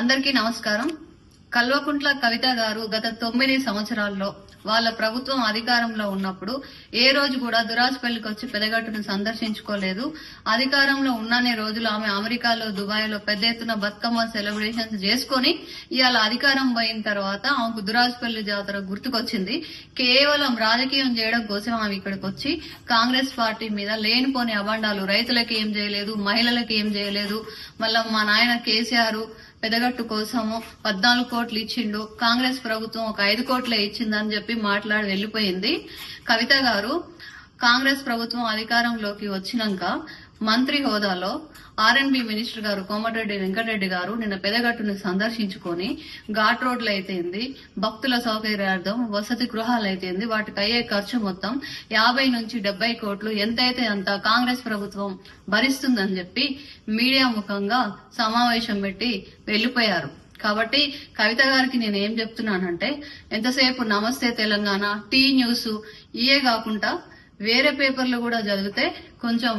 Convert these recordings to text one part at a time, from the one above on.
అందరికీ నమస్కారం. కల్వకుంట్ల కవిత గారు గత తొమ్మిది సంవత్సరాల్లో వాళ్ళ ప్రభుత్వం అధికారంలో ఉన్నప్పుడు ఏ రోజు కూడా దురాజ్పల్లికి వచ్చి పెదగట్టును సందర్శించుకోలేదు. అధికారంలో ఉన్ననే రోజులు ఆమె అమెరికాలో దుబాయ్లో పెద్ద ఎత్తున బతుకమ్మ సెలబ్రేషన్స్ చేసుకొని ఇవాళ అధికారం పోయిన తర్వాత ఆమెకు దురాజ్పల్లి జాతర గుర్తుకొచ్చింది. కేవలం రాజకీయం చేయడం కోసం ఆమె ఇక్కడికి వచ్చి కాంగ్రెస్ పార్టీ మీద లేనిపోని అభండాలు రైతులకు ఏం చేయలేదు మహిళలకు ఏం చేయలేదు. మళ్ళా మా నాయన కేసీఆర్ పెదగట్టు కోసము పద్నాలుగు కోట్లు ఇచ్చిండు. కాంగ్రెస్ ప్రభుత్వం ఒక ఐదు కోట్లే ఇచ్చిందని చెప్పి మాట్లాడి వెళ్ళిపోయింది కవిత గారు కాంగ్రెస్ ప్రభుత్వం అధికారంలోకి వచ్చినాక మంత్రి హోదాలో ఆర్ఎన్బి మినిస్టర్ గారు కోమటిరెడ్డి వెంకటరెడ్డి గారు నిన్న పెదగట్టుని సందర్శించుకొని ఘాట్ రోడ్లు అయితేంది భక్తుల సౌకర్యార్థం వసతి గృహాలు అయితేంది వాటికి అయ్యే ఖర్చు మొత్తం యాభై నుంచి డెబ్బై కోట్లు ఎంతైతే అంత కాంగ్రెస్ ప్రభుత్వం భరిస్తుందని చెప్పి మీడియా ముఖంగా సమావేశం పెట్టి వెళ్ళిపోయారు కాబట్టి కవిత గారికి నేను ఏం చెప్తున్నానంటే ఎంతసేపు నమస్తే తెలంగాణ టీ న్యూస్ ఇయే కాకుండా వేరే పేపర్లు కూడా చదివితే కొంచెం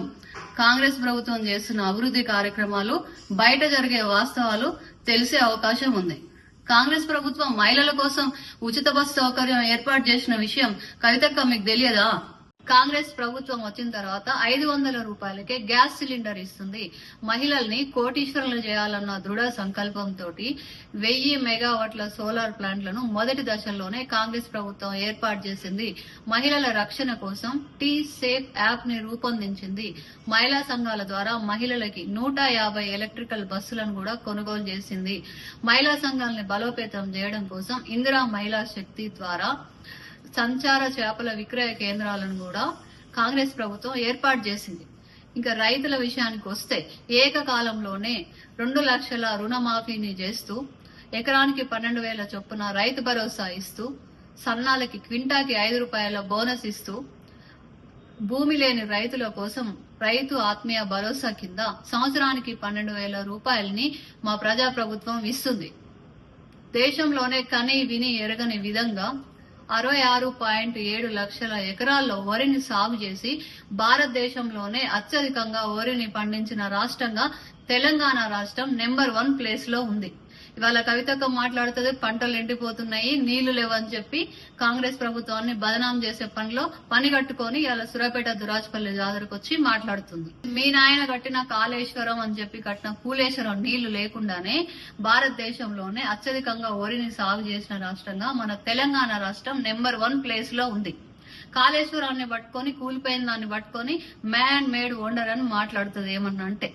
కాంగ్రెస్ ప్రభుత్వం చేస్తున్న అభివృద్ధి కార్యక్రమాలు బయట జరిగే వాస్తవాలు తెలిసే అవకాశం ఉంది. కాంగ్రెస్ ప్రభుత్వం మహిళల కోసం ఉచిత బస్సు సౌకర్యం ఏర్పాటు చేసిన విషయం కవితక్క మీకు తెలియదా? కాంగ్రెస్ ప్రభుత్వం వచ్చిన తర్వాత ఐదు వందల రూపాయలకే గ్యాస్ సిలిండర్ ఇస్తుంది. మహిళల్ని కోటీశ్వరులు చేయాలన్న దృఢ సంకల్పంతో వెయ్యి మెగావాట్ల సోలార్ ప్లాంట్లను మొదటి దశల్లోనే కాంగ్రెస్ ప్రభుత్వం ఏర్పాటు చేసింది. మహిళల రక్షణ కోసం టీ సేఫ్ యాప్ని రూపొందించింది. మహిళా సంఘాల ద్వారా మహిళలకి నూట యాభై ఎలక్ట్రికల్ బస్సులను కూడా కొనుగోలు చేసింది. మహిళా సంఘాలని బలోపేతం చేయడం కోసం ఇందిరా మహిళా శక్తి ద్వారా సంచార చేపల విక్రయ కేంద్రాలను కూడా కాంగ్రెస్ ప్రభుత్వం ఏర్పాటు చేసింది. ఇంకా రైతుల విషయానికి వస్తే ఏకకాలంలోనే రెండు లక్షల రుణమాఫీని చేస్తూ ఎకరానికి పన్నెండు వేల చొప్పున రైతు భరోసా ఇస్తూ సన్నాలకి క్వింటాకి ఐదు రూపాయల బోనస్ ఇస్తూ భూమి లేని రైతుల కోసం రైతు ఆత్మీయ భరోసా కింద సంవత్సరానికి పన్నెండు వేల రూపాయలని మా ప్రజా ప్రభుత్వం ఇస్తుంది. దేశంలోనే కని విని ఎరగని విధంగా అరవై ఆరు పాయింట్ ఏడు లక్షల ఎకరాల్లో వరిని సాగు చేసి భారతదేశంలోనే అత్యధికంగా వరిని పండించిన రాష్ట్రంగా తెలంగాణ రాష్ట్రం నెంబర్ వన్ ప్లేస్లో ఉంది. ఇవాళ కవితక్క మాట్లాడుతుంది పంటలు ఎండిపోతున్నాయి నీళ్ళు లేవని చెప్పి కాంగ్రెస్ ప్రభుత్వాన్ని బదనాం చేసే పనిలో పని కట్టుకొని ఇవాళ సురపేట దురాజపల్లి జాతరకు వచ్చి మాట్లాడుతుంది. మీ నాయన కట్టిన కాళేశ్వరం అని చెప్పి కట్టిన కూలేశ్వరం నీళ్ళు లేకుండానే భారతదేశంలోనే అత్యధికంగా వరిని సాగు చేసిన రాష్ట్రంగా మన తెలంగాణ రాష్ట్రం నెంబర్ వన్ ప్లేస్లో ఉంది. కాళేశ్వరాన్ని పట్టుకొని కూలిపోయిన దాన్ని పట్టుకొని మ్యాన్ మేడ్ వండర్ అని మాట్లాడుతుంది ఏమన్నా అంటే.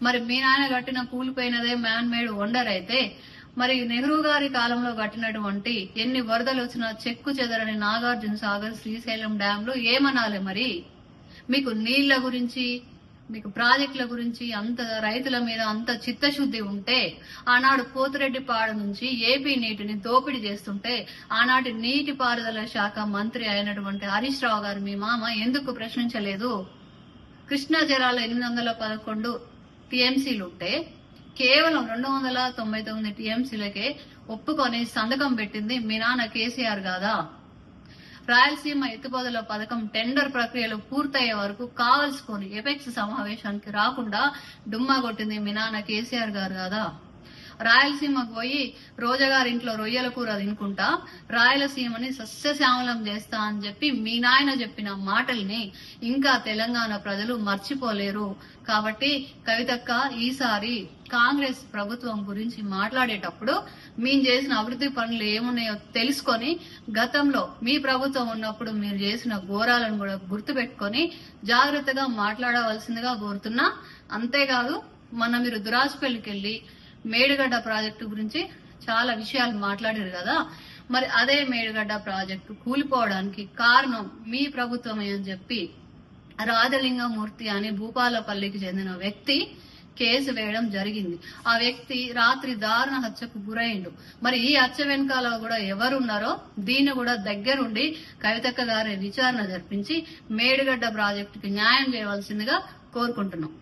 మరి మీ నాయన కట్టిన కూలిపోయినదే మ్యాన్ మేడ్ వండర్ అయితే మరి నెహ్రూ గారి కాలంలో కట్టినటువంటి ఎన్ని వరదలు వచ్చినా చెక్కు చెదరని నాగార్జున సాగర్ శ్రీశైలం డ్యాంలు ఏమనాలి మరి? మీకు నీళ్ళ గురించి మీకు ప్రాజెక్టుల గురించి అంత రైతుల మీద అంత చిత్తశుద్ధి ఉంటే ఆనాడు పోతిరెడ్డిపాడు నుంచి ఏపీ నీటిని దోపిడీ చేస్తుంటే ఆనాటి నీటి పారుదల శాఖ మంత్రి అయినటువంటి హరీష్ రావు గారు మీ మామ ఎందుకు ప్రశ్నించలేదు? కృష్ణా జలాలు ఎనిమిది వందల పదకొండు టీఎంసీలు ఉంటే కేవలం రెండు వందల తొంభై తొమ్మిది టీఎంసీలకే ఒప్పుకొని సంతకం పెట్టింది మీ నాన్న కేసీఆర్ కాదా రాయలసీమ ఎత్తిపోతల పథకం టెండర్ ప్రక్రియలు పూర్తయ్యే వరకు కావలసుకొని ఎపెక్స్ సమావేశానికి రాకుండా డుమ్మా కొట్టింది మీ నాన్న కేసీఆర్ గారు కదా రాయలసీమకు పోయి రోజగారింట్లో రొయ్యల కూర తినుకుంటా రాయలసీమని సస్యశ్యామలం చేస్తా అని చెప్పి మీ నాయన చెప్పిన మాటల్ని ఇంకా తెలంగాణ ప్రజలు మర్చిపోలేరు. కాబట్టి కవితక్క ఈసారి కాంగ్రెస్ ప్రభుత్వం గురించి మాట్లాడేటప్పుడు మేము చేసిన అభివృద్ధి పనులు ఏమున్నాయో తెలుసుకొని గతంలో మీ ప్రభుత్వం ఉన్నప్పుడు మీరు చేసిన ఘోరాలను కూడా గుర్తుపెట్టుకొని జాగ్రత్తగా మాట్లాడవలసిందిగా కోరుతున్నా. అంతేకాదు మొన్న మీరు దురాజ్పల్లికి వెళ్ళి మేడిగడ్డ ప్రాజెక్టు గురించి చాలా విషయాలు మాట్లాడారు కదా. మరి అదే మేడిగడ్డ ప్రాజెక్టు కూలిపోవడానికి కారణం మీ ప్రభుత్వమే అని చెప్పి రాజలింగమూర్తి అని భూపాలపల్లికి చెందిన వ్యక్తి కేసు వేయడం జరిగింది. ఆ వ్యక్తి రాత్రి దారుణ హత్యకు గురైండు. మరి ఈ హత్య వెనకాల కూడా ఎవరున్నారో దీన్ని కూడా దగ్గరుండి కవితక్క గారి విచారణ జరిపించి మేడిగడ్డ ప్రాజెక్టుకి న్యాయం చేయవలసిందిగా కోరుకుంటున్నాం.